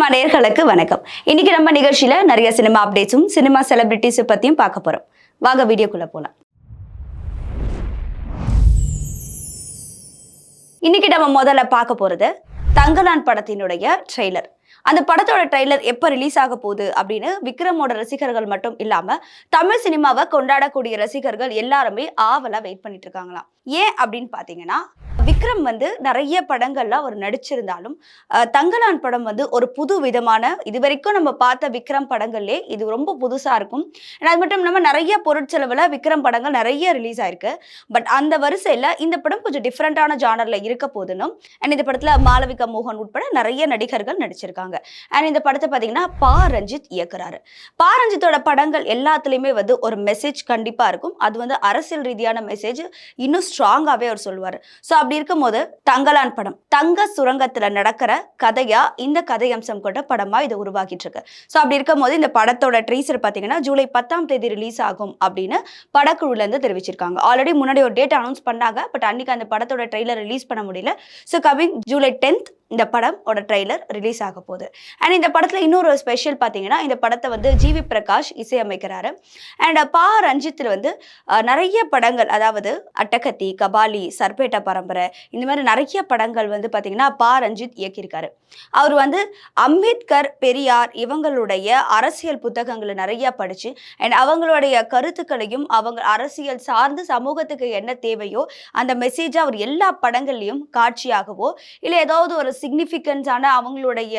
Cinema நேர்களுக்கு வணக்கம். இன்னைக்கு நம்ம நிகழ்ச்சியில நிறைய சினிமா அப்டேட்ஸும் சினிமா செலிபிரிட்டிஸை பத்தியும் பார்க்க போறோம். வாங்க வீடியோக்குள்ள போலாம். இன்னைக்கு நம்ம முதல்ல பார்க்க போறது தங்கலான் படத்தினுடைய ட்ரெய்லர் அந்த படத்தோட ட்ரெய்லர் எப்போ ரிலீஸ் ஆக போகுது அப்படின்னு விக்ரமோட ரசிகர்கள் மட்டும் இல்லாமல் தமிழ் சினிமாவை கொண்டாடக்கூடிய ரசிகர்கள் எல்லாருமே ஆவலாக வெயிட் பண்ணிட்டு இருக்காங்களாம். ஏன் அப்படின்னு பார்த்தீங்கன்னா விக்ரம் வந்து நிறைய படங்கள்ல அவர் நடிச்சிருந்தாலும் தங்கலான் படம் வந்து ஒரு புது விதமான இது வரைக்கும் நம்ம பார்த்த விக்ரம் படங்கள்லே இது ரொம்ப புதுசா இருக்கும். அது மட்டும் இல்லாமல் நிறைய பொருட்செலவுல விக்ரம் படங்கள் நிறைய ரிலீஸ் ஆயிருக்கு. பட் அந்த வரிசையில இந்த படம் கொஞ்சம் டிஃப்ரெண்டான ஜானர்ல இருக்க போதுனும் அண்ட் இந்த படத்துல மாளவிகா மோகன் உட்பட நிறைய நடிகர்கள் நடிச்சிருக்காங்க. அண்ட் இந்த படத்தை பார்த்தீங்கன்னா பா ரஞ்சித் இயக்குறாரு. பா ரஞ்சித்தோட படங்கள் எல்லாத்துலேயுமே வந்து ஒரு மெசேஜ் கண்டிப்பா இருக்கும். அது வந்து அரசியல் ரீதியான மெசேஜ் இன்னும் ஸ்ட்ராங்காகவே அவர் சொல்லுவார். ஸோ அப்படி இருக்கும்போது தங்கலான் படம் தங்க சுரங்கத்துல நடக்கிற கதையா இந்த கதை அம்சம் கொண்ட படமா இது உருவாகிட்டு இருக்கு ஸோ அப்படி இருக்கும்போது இந்த படத்தோட ட்ரீசர் பார்த்தீங்கன்னா ஜூலை பத்தாம் தேதி ரிலீஸ் ஆகும் அப்படின்னு படக்குழுல இருந்து தெரிவிச்சிருக்காங்க. ஆல்ரெடி முன்னாடி ஒரு டேட் அனௌன்ஸ் பண்ணாங்க பட் அன்னைக்கு அந்த படத்தோட ட்ரெய்லர் ரிலீஸ் பண்ண முடியல. ஸோ கமிங் ஜூலை டென்த் இந்த படமோட ட்ரெய்லர் ரிலீஸ் ஆக போகுது. அண்ட் இந்த படத்தில் இன்னொரு ஸ்பெஷல் பார்த்தீங்கன்னா இந்த படத்தை வந்து ஜிவி பிரகாஷ் இசையமைக்கிறாரு. அண்ட் பா ரஞ்சித்தில் வந்து நிறைய படங்கள் அதாவது அட்டகத்தி கபாலி சர்பேட்டா பரம்பரை இந்த மாதிரி நிறைய படங்கள் வந்து பார்த்தீங்கன்னா பா ரஞ்சித் இயக்கியிருக்காரு. அவர் வந்து அம்பேத்கர் பெரியார் இவங்களுடைய அரசியல் புத்தகங்களை நிறைய படிச்சு அண்ட் அவங்களுடைய கருத்துக்களையும் அவங்க அரசியல் சார்ந்து சமூகத்துக்கு என்ன தேவையோ அந்த மெசேஜை அவர் எல்லா படங்கள்லையும் காட்சியாகவோ இல்லை ஏதாவது ஒரு சிக்னிஃபிகன்ஸான அவங்களுடைய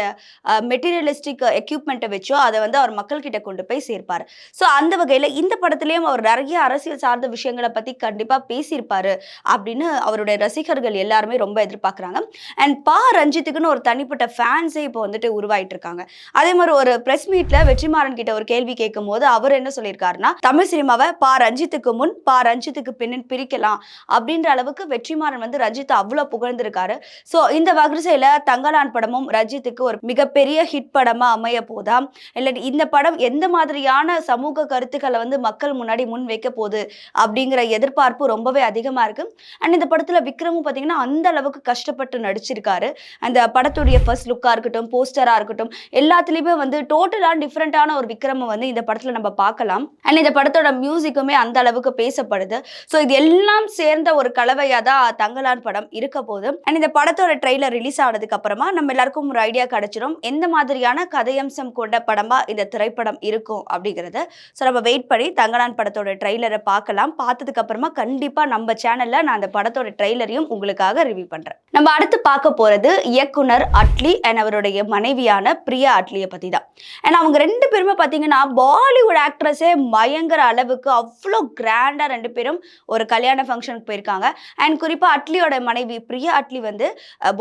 மெட்டீரியலிஸ்டிக் எக்யூப்மெண்ட்டை வச்சோ அதை வந்து அவர் மக்கள்கிட்ட கொண்டு போய் சேர்ப்பார். ஸோ அந்த வகையில் இந்த படத்துலேயும் அவர் நிறைய அரசியல் சார்ந்த விஷயங்களை பற்றி கண்டிப்பாக பேசியிருப்பார் அப்படின்னு அவருடைய ரசிகர்கள் எல்லாருமே ரொம்ப எதிர்பார்க்குறாங்க. அண்ட் பா ரஞ்சித்துக்குன்னு ஒரு தனிப்பட்ட ஃபேன்ஸே இப்போ வந்துட்டு உருவாயிட்டு இருக்காங்க அதே மாதிரி ஒரு ப்ரெஸ் மீட்ல வெற்றிமாறன் கிட்ட ஒரு கேள்வி கேட்கும் போது அவர் என்ன சொல்லியிருக்காருன்னா தமிழ் சினிமாவை பா ரஞ்சித்துக்கு முன் பா ரஞ்சித்துக்கு பின்னு பிரிக்கலாம். அப்படின்ற அளவுக்கு வெற்றிமாறன் வந்து ரஞ்சித் அவ்வளோ புகழ்ந்திருக்காரு. ஸோ இந்த வரிசையில தங்கலான் படமும் ரஜித்துக்கு ஒரு மிகப்பெரிய ஹிட் படமா அமைய போதா? இல்லை இந்த படம் எந்த மாதிரியான சமூக கருத்துக்களை வந்து மக்கள் முன்னாடி முன் வைக்க போகுது அப்படிங்கிற எதிர்பார்ப்பு ரொம்பவே அதிகமா இருக்கு. அண்ட் இந்த படத்துல விக்ரமும் பார்த்தீங்கன்னா அந்த அளவுக்கு கஷ்டப்பட்டு நடிச்சிருக்காரு. அந்த படத்துடைய ஃபர்ஸ்ட் லுக்காக இருக்கட்டும் போஸ்டராக இருக்கட்டும் எல்லாத்துலேயுமே வந்து டோட்டலாக டிஃப்ரெண்ட்டான ஒரு விக்ரமை வந்து இந்த படத்தில் நம்ம பார்க்கலாம். அண்ட் இந்த படத்தோட மியூசிக்குமே அந்த அளவுக்கு பேசப்படுது. ஸோ இது எல்லாம் சேர்ந்த ஒரு கலவையாக தான் தங்கலான் படம் இருக்க போகுது. அண்ட் இந்த படத்தோட ட்ரெய்லர் ரிலீஸ் ஆனது அப்புறமா நம்ம எல்லாருக்கும் ஒரு ஐடியா கிடைச்சிரும். எந்த மாதிரியான கதையம்சம் கொண்ட படமா இந்த திரைப்படம் இருக்கும் அப்படிங்கிறத ஸோ நம்ம வெயிட் பண்ணி தங்கலான் படத்தோட ட்ரெய்லரை பார்க்கலாம். பார்த்ததுக்கு அப்புறமா கண்டிப்பாக நம்ம சேனலில் நான் அந்த படத்தோட ட்ரெய்லரையும் உங்களுக்காக ரிவ்யூ பண்ணுறேன் நம்ம அடுத்து பார்க்க போகிறது இயக்குனர் அட்லி அண்ட் அவருடைய மனைவியான பிரியா அட்லியை பற்றி தான் அண்ட் அவங்க ரெண்டு பேருமே பார்த்தீங்கன்னா பாலிவுட் ஆக்ட்ரஸே பயங்கர அளவுக்கு அவ்வளோ கிராண்டாக ரெண்டு பேரும் ஒரு கல்யாண ஃபங்க்ஷனுக்கு போயிருக்காங்க. அண்ட் குறிப்பாக அட்லியோட மனைவி பிரியா அட்லி வந்து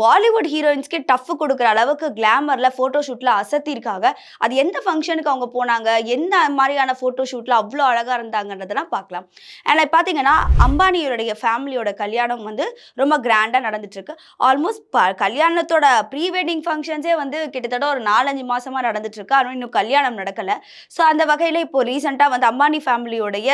பாலிவுட் ஹீரோ ஹீரோயின்ஸ்க்கே டஃப் கொடுக்குற அளவுக்கு கிளாமரில் ஃபோட்டோ ஷூட்டில் அசத்திருக்காங்க. அது எந்த ஃபங்க்ஷனுக்கு அவங்க போனாங்க? எந்த மாதிரியான ஃபோட்டோ ஷூட்டில் அவ்வளோ அழகாக இருந்தாங்கன்றதெல்லாம் பார்க்கலாம். அண்ட் பார்த்தீங்கன்னா அம்பானியோடைய ஃபேமிலியோட கல்யாணம் வந்து ரொம்ப கிராண்டாக நடந்துட்டுருக்கு. ஆல்மோஸ்ட் ப கல்யாணத்தோட ப்ரீ வெட்டிங் ஃபங்க்ஷன்ஸே வந்து கிட்டத்தட்ட ஒரு நாலஞ்சு மாதமாக நடந்துட்டுருக்கு. ஆனால் இன்னும் கல்யாணம் நடக்கலை. ஸோ அந்த வகையில் இப்போ ரீசெண்டாக வந்து அம்பானி ஃபேமிலியோடைய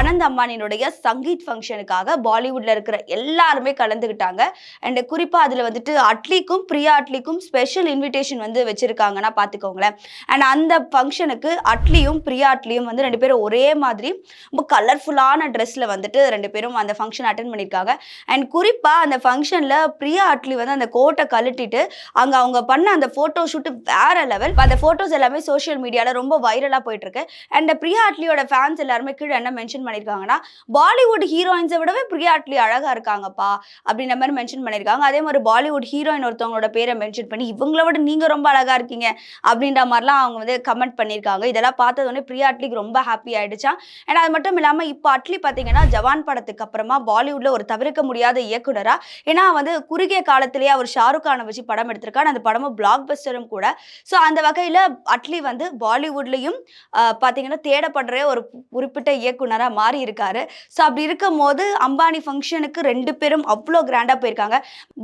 அனந்த் அம்பானியினுடைய சங்கீத் ஃபங்க்ஷனுக்காக பாலிவுட்டில் இருக்கிற எல்லாருமே கலந்துக்கிட்டாங்க அண்ட் குறிப்பாக அதில் வந்துட்டு அட்லீஸ்ட் அட்லிக்கும் பிரியா அட்லிக்கும் ஸ்பெஷல் இன்விடேஷன் வந்து வச்சிருக்காங்கன்னா பார்த்துக்கோங்களேன் அண்ட் அந்த ஃபங்க்ஷனுக்கு அட்லியும் பிரியா அட்லியும் வந்து ரெண்டு பேரும் ஒரே மாதிரி ரொம்ப கலர்ஃபுல்லான ட்ரெஸ்ஸில் வந்துட்டு ரெண்டு பேரும் அந்த ஃபங்க்ஷன் அட்டன் பண்ணியிருக்காங்க அண்ட் குறிப்பாக அந்த ஃபங்க்ஷனில் பிரியா அட்லி வந்து அந்த கோட்டை கழட்டிட்டு அங்கே அவங்க பண்ண அந்த ஃபோட்டோ ஷூட்டு வேற லெவல் அந்த ஃபோட்டோஸ் எல்லாமே சோஷியல் மீடியாவில் ரொம்ப வைரலாக போயிட்டு இருக்கு அண்ட் பிரியா அட்லியோட ஃபேன்ஸ் எல்லாருமே கீழே என்ன மென்ஷன் பண்ணியிருக்காங்கன்னா பாலிவுட் ஹீரோயின்ஸை விடவே பிரியா அட்லி அழகாக இருக்காங்கப்பா அப்படின்ற மாதிரி மென்ஷன் பண்ணியிருக்காங்க அதே மாதிரி பாலிவுட் ஹீரோயின் ஒருத்தவங்களோட பேரை மென்ஷன் பண்ணி இவங்கள விட நீங்கள் ரொம்ப அழகாக இருக்கீங்க. அப்படின்ற மாதிரிலாம் அவங்க வந்து கமெண்ட் பண்ணியிருக்காங்க. இதெல்லாம் பார்த்ததோடனே பிரியா அட்லிக்கு ரொம்ப ஹாப்பி ஆயிடுச்சா? அண்ட் அது மட்டும் இல்லாமல் இப்போ அட்லி பார்த்தீங்கன்னா ஜவான் படத்துக்கு அப்புறமா பாலிவுட்ல ஒரு தவிர்க்க முடியாத இயக்குனரா? ஏன்னா வந்து குறுகிய காலத்திலேயே அவர் ஷாருக் கானை வச்சு படம் எடுத்திருக்காரு. அந்த படமும் பிளாக் பஸ்டரும் கூட. ஸோ அந்த வகையில் அட்லி வந்து பாலிவுட்லேயும் பார்த்தீங்கன்னா தேடப்படுற ஒரு குறிப்பிட்ட இயக்குனராக மாறி இருக்காரு. ஸோ அப்படி இருக்கும் போது அம்பானி ஃபங்க்ஷனுக்கு ரெண்டு பேரும் அவ்வளோ கிராண்டாக போயிருக்காங்க.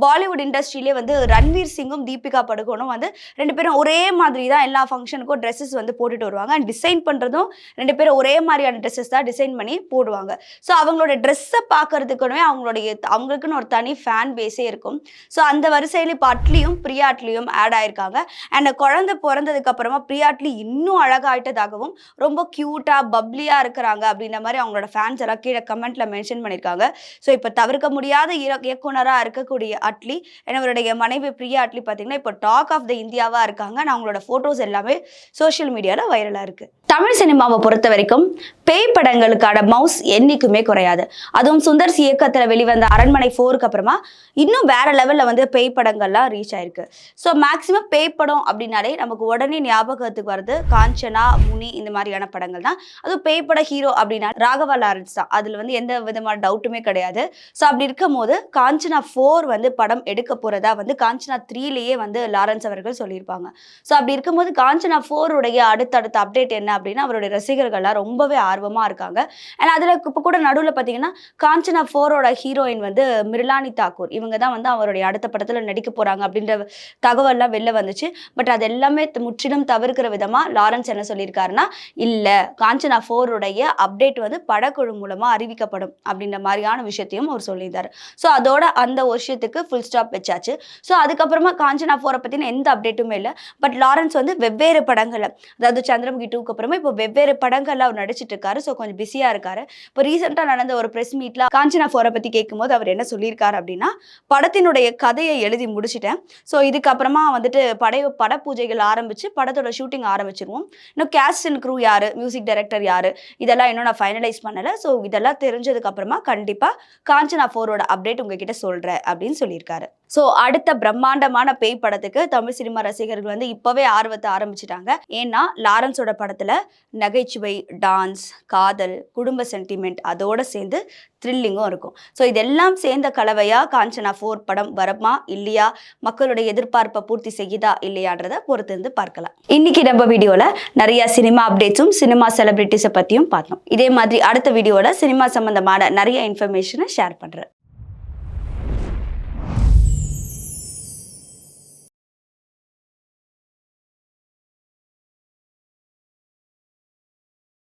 பாலிவுட் இண்டஸ்ட்ரியிலே வந்து ரன்வீர் சிங்கும் தீபிகா படுகோனும் வந்து ரெண்டு பேரும் ஒரே மாதிரி தான் எல்லா ஃபங்க்ஷனுக்கும் ட்ரெஸ்ஸஸ் வந்து போட்டுட்டு வருவாங்க. அண்ட் டிசைன் பண்ணுறதும் ரெண்டு பேரும் ஒரே மாதிரியான ட்ரெஸ்ஸஸ் தான் டிசைன் பண்ணி போடுவாங்க. ஸோ அவங்களோட ட்ரெஸ்ஸை பார்க்கறதுக்குமே அவங்களுடைய அவங்களுக்குன்னு ஒரு தனி ஃபேன் பேஸே இருக்கும். ஸோ அந்த வரிசையில் இப்போ அட்லியும் பிரியா அட்லியும் ஆட் ஆயிருக்காங்க. அண்ட் குழந்தை பிறந்ததுக்கு அப்புறமா பிரியா இன்னும் அழகாயிட்டதாகவும் ரொம்ப க்யூட்டாக பப்ளியாக இருக்கிறாங்க அப்படின்ற மாதிரி அவங்களோட ஃபேன்ஸ் எல்லாம் கீழே கமெண்ட்டில் மென்ஷன் பண்ணியிருக்காங்க. ஸோ இப்போ தவிர்க்க முடியாத இயக்குனராக இருக்கக்கூடிய அட்லி என்னவருடைய அவருடைய மனைவி பிரியா அட்லி பார்த்தீங்கன்னா இப்போ டாக் ஆஃப் த இந்தியாவாக இருக்காங்க. நான் அவங்களோட ஃபோட்டோஸ் எல்லாமே சோஷியல் மீடியாவில் வைரலாக இருக்குது தமிழ் சினிமாவை பொறுத்த வரைக்கும் பேய் படங்களுக்கான மவுஸ் என்றைக்குமே குறையாது. அதுவும் சுந்தர்ஸ் இயக்கத்தில் வெளிவந்த அரண்மனை ஃபோருக்கு அப்புறமா இன்னும் வேற லெவலில் வந்து பேய் படங்கள்லாம் ரீச் ஆயிருக்கு. ஸோ மேக்ஸிமம் பேய் படம் அப்படின்னாலே நமக்கு உடனே ஞாபகத்துக்கு வருது காஞ்சனா முனி இந்த மாதிரியான படங்கள் தான். அதுவும் பேய் பட ஹீரோ அப்படின்னா ராகவா லாரன்ஸ் தான். அதில் வந்து எந்த விதமான டவுட்டுமே கிடையாது. ஸோ அப்படி இருக்கும் போது காஞ்சனா ஃபோர் வந்து படம் எடுக்க போகிறதா வந்து காஞ்சனா த்ரீலேயே வந்து லாரன்ஸ் அவர்கள் சொல்லியிருப்பாங்க. ஸோ அப்படி இருக்கும்போது காஞ்சனா ஃபோருடைய அடுத்தடுத்த அப்டேட் என்ன அப்படின்னா அவருடைய ரசிகர்கள்லாம் ரொம்பவே ஆர்வமாக இருக்காங்க. அண்ட் அதில் இப்போ கூட நடுவில் பார்த்தீங்கன்னா காஞ்சனா ஃபோரோட ஹீரோயின் வந்து மிர்லானி தாக்கூர். இவங்க தான் வந்து அவருடைய அடுத்த படத்தில் நடிக்க போறாங்க அப்படின்ற தகவல்லாம் வெளில வந்துச்சு. பட் அது எல்லாமே முற்றிலும் தவிர்க்கிற விதமாக லாரன்ஸ் என்ன சொல்லியிருக்காருன்னா இல்லை காஞ்சனா ஃபோருடைய அப்டேட் வந்து படக்குழு மூலமாக அறிவிக்கப்படும் அப்படின்ற மாதிரியான விஷயத்தையும் அவர் சொல்லியிருந்தார். ஸோ அதோட அந்த வருஷத்துக்கு விஷயத்துக்கு ஃபுல் ஸ்டாப் வச்சாச்சு. ஸோ அதுக்கப்புறமா காஞ்சனா ஃபோரை பற்றின எந்த அப்டேட்டுமே இல்லை. பட் லாரன்ஸ் வந்து வெவ்வேறு படங்களை அதாவது சந்திரமுகி டூக்கு அப்புறமா இப்போ வெவ்வேறு படங்கள்ல அவர் நடிச்சிட்டு இருக்காரு. ஸோ கொஞ்சம் பிஸியாக இருக்காரு. இப்போ ரீசெண்டாக நடந்த ஒரு ப்ரெஸ் மீட்ல காஞ்சனா ஃபோரை பற்றி கேட்கும்போது அவர் என்ன சொல்லியிருக்காரு அப்படின்னா படத்தினுடைய கதையை எழுதி முடிச்சிட்டேன். ஸோ இதுக்கப்புறமா வந்துட்டு படைய பட பூஜைகள் ஆரம்பிச்சு படத்தோட ஷூட்டிங் ஆரம்பிச்சிருவோம். இன்னும் கேஸ்ட் அண்ட் க்ரூ யாரு? மியூசிக் டைரக்டர் யாரு? இதெல்லாம் இன்னும் நான் ஃபைனலைஸ் பண்ணலை. ஸோ இதெல்லாம் தெரிஞ்சதுக்கு அப்புறமா கண்டிப்பாக காஞ்சனா ஃபோரோட அப்டேட் உங்ககிட்ட சொல்கிறேன் அப்படின்னு சொல்லியிருக்காரு. ஸோ அடுத்த பிரம்மாண்டமான பேய் படத்துக்கு தமிழ் சினிமா ரசிகர்கள் வந்து இப்போவே ஆர்வத்தை ஆரம்பிச்சிட்டாங்க. ஏன்னா லாரன்ஸோட படத்தில் நகைச்சுவை டான்ஸ் காதல் குடும்ப சென்டிமெண்ட் அதோட சேர்ந்து த்ரில்லிங்கும் இருக்கும். ஸோ இதெல்லாம் சேர்ந்த கலவையாக காஞ்சனா ஃபோர் படம் வரமா இல்லையா மக்களுடைய எதிர்பார்ப்பை பூர்த்தி செய்யுதா இல்லையான்றதை பொறுத்திருந்து பார்க்கலாம். இன்னைக்கு நம்ம வீடியோவில் நிறைய சினிமா அப்டேட்ஸும் சினிமா செலிபிரிட்டிஸை பற்றியும் பார்த்தோம். இதே மாதிரி அடுத்த வீடியோவில் சினிமா சம்பந்தமான நிறைய இன்ஃபர்மேஷனை ஷேர் பண்ணுறேன்